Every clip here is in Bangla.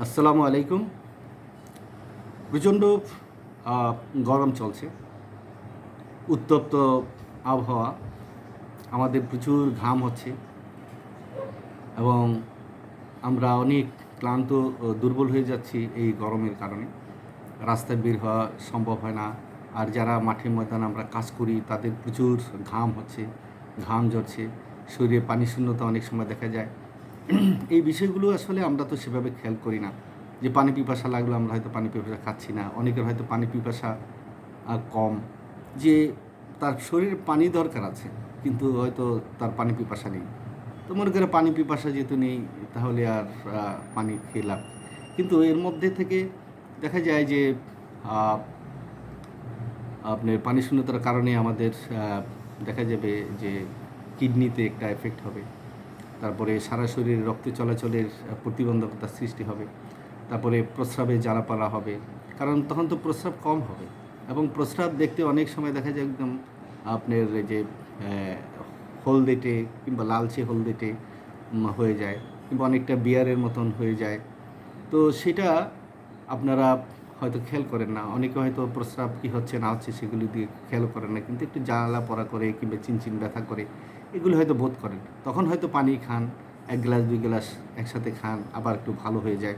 আসসালামু আলাইকুম। প্রচণ্ড গরম চলছে। উত্তপ্ত আবহাওয়া। আমাদের প্রচুর ঘাম হচ্ছে। এবং আমরা অনেক ক্লান্ত দুর্বল হয়ে যাচ্ছি এই গরমের কারণে। রাস্তায় বের হওয়া সম্ভব হয় না। আর যারা মাঠে ময়দানে আমরা কাজ করি, তাদের প্রচুর ঘাম হচ্ছে, ঘাম ঝরছে। শরীরে পানি শূন্যতা অনেক সময় দেখা যায়। এই বিষয়গুলো আসলে আমরা তো সেভাবে খেয়াল করি না। যে পানি পিপাসা লাগল, আমরা হয়তো পানি পিপাসা খাচ্ছি না। অনেকের হয়তো পানি পিপাসা কম। যে তার শরীরে পানি দরকার আছে, কিন্তু হয়তো তার পানি পিপাসা নেই। তো মনে করে পানি পিপাসা যেহেতু নেই, তাহলে আর পানি খেয়ে লাভ কিন্তু এর মধ্যে থেকে দেখা যায় যে আপনার পানি শূন্যতার কারণে আমাদের দেখা যাবে যে কিডনিতে একটা এফেক্ট হবে। তারপরে সারা শরীরে রক্ত চলাচলের প্রতিবন্ধকতা সৃষ্টি হবে। তারপরে প্রস্রাবে জ্বালাপালা হবে। কারণ তখন তো প্রস্রাব কম হবে। এবং প্রস্রাব দেখতে অনেক সময় দেখা যায় একদম আপনার যে হলদেটে কিংবা লালচে হলদেটে হয়ে যায় কিংবা অনেকটা বিয়ারের মতন হয়ে যায়। তো সেটা আপনারা হয়তো খেয়াল করেন না। অনেকে হয়তো প্রস্রাব কী হচ্ছে, না হচ্ছে সেগুলি দিয়ে খেয়াল করেন না। কিন্তু একটু জ্বালা পড়া করে কিংবা চিনচিন ব্যথা করে, এগুলো হয়তো বোধ করেন। তখন হয়তো পানি খান, এক গ্লাস, দুই গ্লাস একসাথে খান, আবার একটু ভালো হয়ে যায়।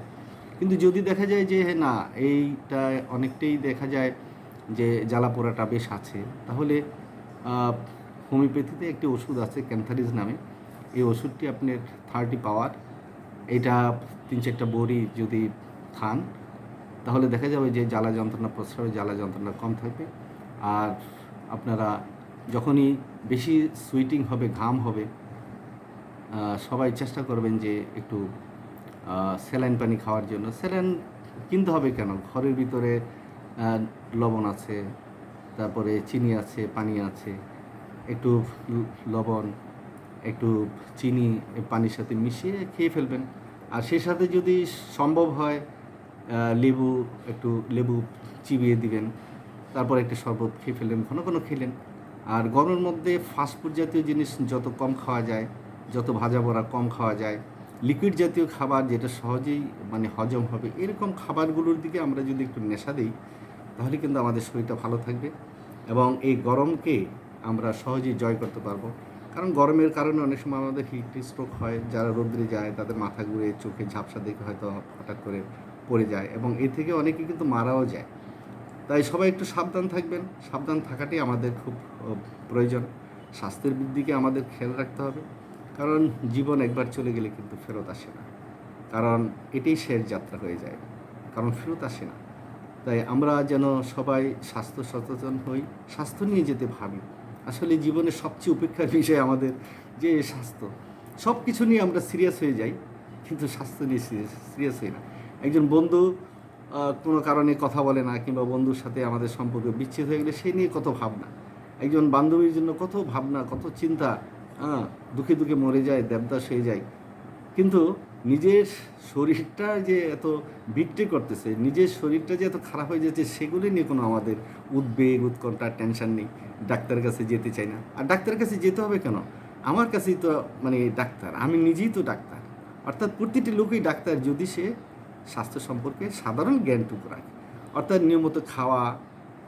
কিন্তু যদি দেখা যায় যে, না, এইটা অনেকটাই দেখা যায় যে, জ্বালা পোড়াটা বেশ আছে, তাহলে হোমিওপ্যাথিতে একটি ওষুধ আছে, ক্যান্থারিজ নামে। এই ওষুধটি আপনার থার্টি পাওয়ার এটা তিন চারটা বড়ি যদি খান তাহলে দেখা যাবে যে জ্বালা যন্ত্রণা প্রস্রাবে জ্বালা যন্ত্রণা কম থাকবে। আর আপনারা যখনই বেশি সুইটিং হবে, ঘাম হবে সবাই চেষ্টা করবেন যে একটু স্যালাইন পানি খাওয়ার জন্য। স্যালাইন কিনতে হবে কেন? ঘরের ভিতরে লবণ আছে, তারপরে চিনি আছে, পানি আছে, একটু লবণ, একটু চিনি পানির সাথে মিশিয়ে খেয়ে ফেলবেন। আর সেই সাথে যদি সম্ভব হয় লেবু, একটু লেবু চিবিয়ে দিবেন। তারপর একটা শরবত খেয়ে ফেললেন, ঘন ঘন খেলেন। আর গরমের মধ্যে ফাস্টফুড জাতীয় জিনিস যত কম খাওয়া যায়, যত ভাজা বড়া কম খাওয়া যায় লিকুইড জাতীয় খাবার যেটা সহজেই মানে হজম হবে, এরকম খাবারগুলোর দিকে আমরা যদি একটু নেশা দিই, তাহলে কিন্তু আমাদের শরীরটা ভালো থাকবে এবং এই গরমকে আমরা সহজেই জয় করতে পারব। কারণ গরমের কারণে অনেক সময় আমাদের হিট স্ট্রোক হয়, যারা রোদ্রে যায়, তাদের মাথা ঘুরে চোখে ঝাপসা দেখে হয়তো হঠাৎ করে পড়ে যায় এবং এ থেকে অনেকে কিন্তু মারাও যায়। তাই সবাই একটু সাবধান থাকবেন। সাবধান থাকাটাই আমাদের খুব প্রয়োজন। স্বাস্থ্যের দিকে আমাদের খেয়াল রাখতে হবে। কারণ জীবন একবার চলে গেলে কিন্তু ফেরত আসে না। কারণ এটাই শেষ যাত্রা হয়ে যায়। কারণ ফেরত আসে না। তাই আমরা যেন সবাই স্বাস্থ্য সচেতন হই, স্বাস্থ্য নিয়ে যেতে ভাবি। আসলে জীবনের সবচেয়ে উপেক্ষার বিষয় আমাদের যে স্বাস্থ্য। সব কিছু নিয়ে আমরা সিরিয়াস হয়ে যাই, কিন্তু স্বাস্থ্য নিয়ে সিরিয়াস হই না। একজন বন্ধু কোনো কারণে কথা বলে না কিংবা বন্ধুর সাথে আমাদের সম্পর্ক বিচ্ছেদ হয়ে গেলে সেই নিয়ে কত ভাবনা? একজন বান্ধবীর জন্য কত ভাবনা, কত চিন্তা হ্যাঁ দুঃখে দুঃখে মরে যায়, দেবদাস হয়ে যায়। কিন্তু নিজের শরীরটা যে এত বিট্রে করতেছে, নিজের শরীরটা যে এত খারাপ হয়ে যাচ্ছে, সেগুলি নিয়ে কোনো আমাদের উদ্বেগ উৎকণ্ঠা টেনশন নেই। ডাক্তারের কাছে যেতে চাই না। আর ডাক্তারের কাছে যেতে হবে কেন? আমার কাছেই তো মানে ডাক্তার, আমি নিজেই তো ডাক্তার। অর্থাৎ প্রতিটি লোকই ডাক্তার। যদি সে স্বাস্থ্য সম্পর্কে সাধারণ জ্ঞানটুকু রাখে। অর্থাৎ নিয়মিত খাওয়া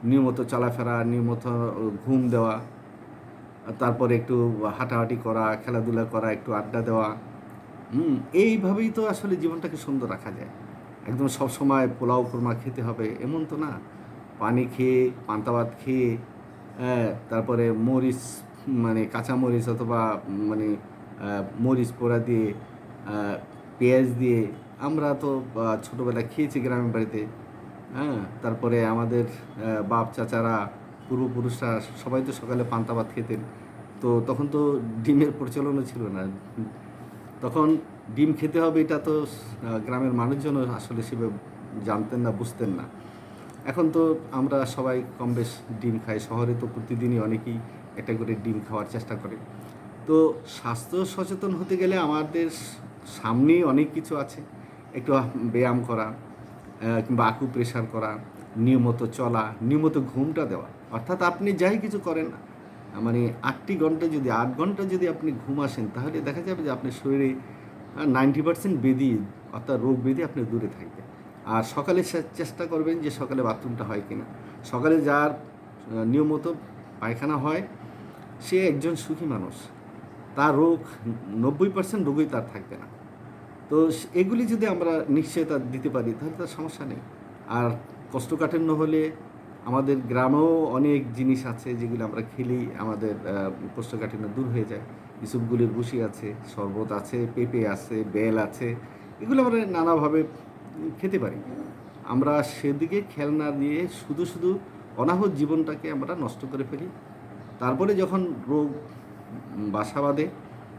নিয়মিত চলাফেরা নিয়মিত ঘুম দেওয়া তারপরে একটু হাঁটাহাঁটি করা খেলাধুলা করা একটু আড্ডা দেওয়া হুম এইভাবেই তো আসলে জীবনটাকে সুন্দর রাখা যায়। একদম সব সময় পোলাও কোরমা খেতে হবে এমন তো না। পানি খেয়ে পান্তা ভাত খেয়ে হ্যাঁ, তারপরে মরিচ মানে কাঁচা মরিচ অথবা মানে মরিচ পোড়া দিয়ে পেঁয়াজ দিয়ে আমরা তো ছোটোবেলায় খেয়েছি গ্রামের বাড়িতে হ্যাঁ? তারপরে আমাদের বাপ, চাচারা, পূর্বপুরুষরা সবাই তো সকালে পান্তা ভাত খেতেন। তো তখন তো ডিমের প্রচলনও ছিল না। তখন ডিম খেতে হবে এটা তো গ্রামের মানুষজনও আসলে সেভাবে জানতেন না, বুঝতেন না। এখন তো আমরা সবাই কম বেশ ডিম খাই। শহরে তো প্রতিদিনই অনেকেই একটা করে ডিম খাওয়ার চেষ্টা করে। তো স্বাস্থ্য সচেতন হতে গেলে আমাদের সামনেই অনেক কিছু আছে। একটু ব্যায়াম করা কিংবা আকু প্রেশার করা, নিয়মিত চলা, নিয়মিত ঘুমটা দেওয়া। অর্থাৎ আপনি যাই কিছু করেন মানে আটটি ঘণ্টা যদি, আট ঘণ্টা যদি আপনি ঘুম আসেন, তাহলে দেখা যাবে যে আপনার শরীরে নাইনটি পার্সেন্ট বেদি অর্থাৎ রোগ ব্যাধি আপনি দূরে থাকবে। আর সকালে চেষ্টা করবেন যে সকালে বাথরুমটা হয় কিনা। সকালে যার নিয়মিত পায়খানা হয়, সে একজন সুখী মানুষ। তার রোগ নব্বই পার্সেন্ট রোগই তার থাকবে না। তো এগুলি যদি আমরা নিশ্চয়তা দিতে পারি, তাহলে তার সমস্যা নেই। আর কষ্টকাঠিন্য হলে আমাদের গ্রামেও অনেক জিনিস আছে যেগুলো আমরা খেলি আমাদের কোষ্ঠকাঠিন্য দূর হয়ে যায়। ইসুপগুলির বুসি আছে, শরবত আছে, পেঁপে আছে, বেল আছে, এগুলো আমরা নানাভাবে খেতে পারি। আমরা সেদিকে খেয়াল না দিয়ে শুধু শুধু অনাহত জীবনটাকে আমরা নষ্ট করে ফেলি। তারপরে যখন রোগ বাসা বাঁধে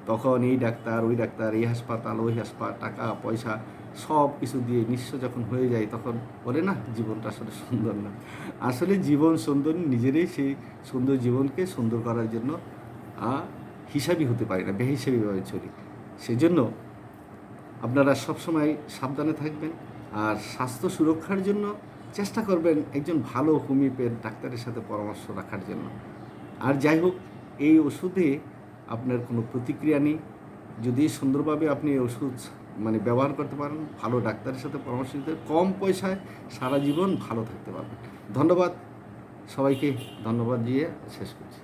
তখন এই ডাক্তার, ওই ডাক্তার, এই হাসপাতাল, ওই হাসপাতাল, টাকা, পয়সা, সব কিছু দিয়ে নিঃস্ব যখন হয়ে যায় তখন বলে, না, জীবনটা আসলে সুন্দর না। আসলে জীবন সুন্দর নিজেরাই সেই সুন্দর জীবনকে সুন্দর করার জন্য হিসাবই হতে পারি না, বেহিসাবিভাবে চলি। সেজন্য আপনারা সবসময় সাবধানে থাকবেন আর স্বাস্থ্য সুরক্ষার জন্য চেষ্টা করবেন একজন ভালো হোমিওপ্যাথ ডাক্তারের সাথে পরামর্শ রাখার জন্য। আর যাই হোক, এই ওষুধে আপনার কোনো প্রতিক্রিয়া নেই, যদি সুন্দরভাবে আপনি ওষুধ মানে ব্যবহার করতে পারেন, ভালো ডাক্তারের সাথে পরামর্শ নিতে, কম পয়সায় সারা জীবন ভালো থাকতে পারবেন। ধন্যবাদ, সবাইকে ধন্যবাদ দিয়ে শেষ করছি।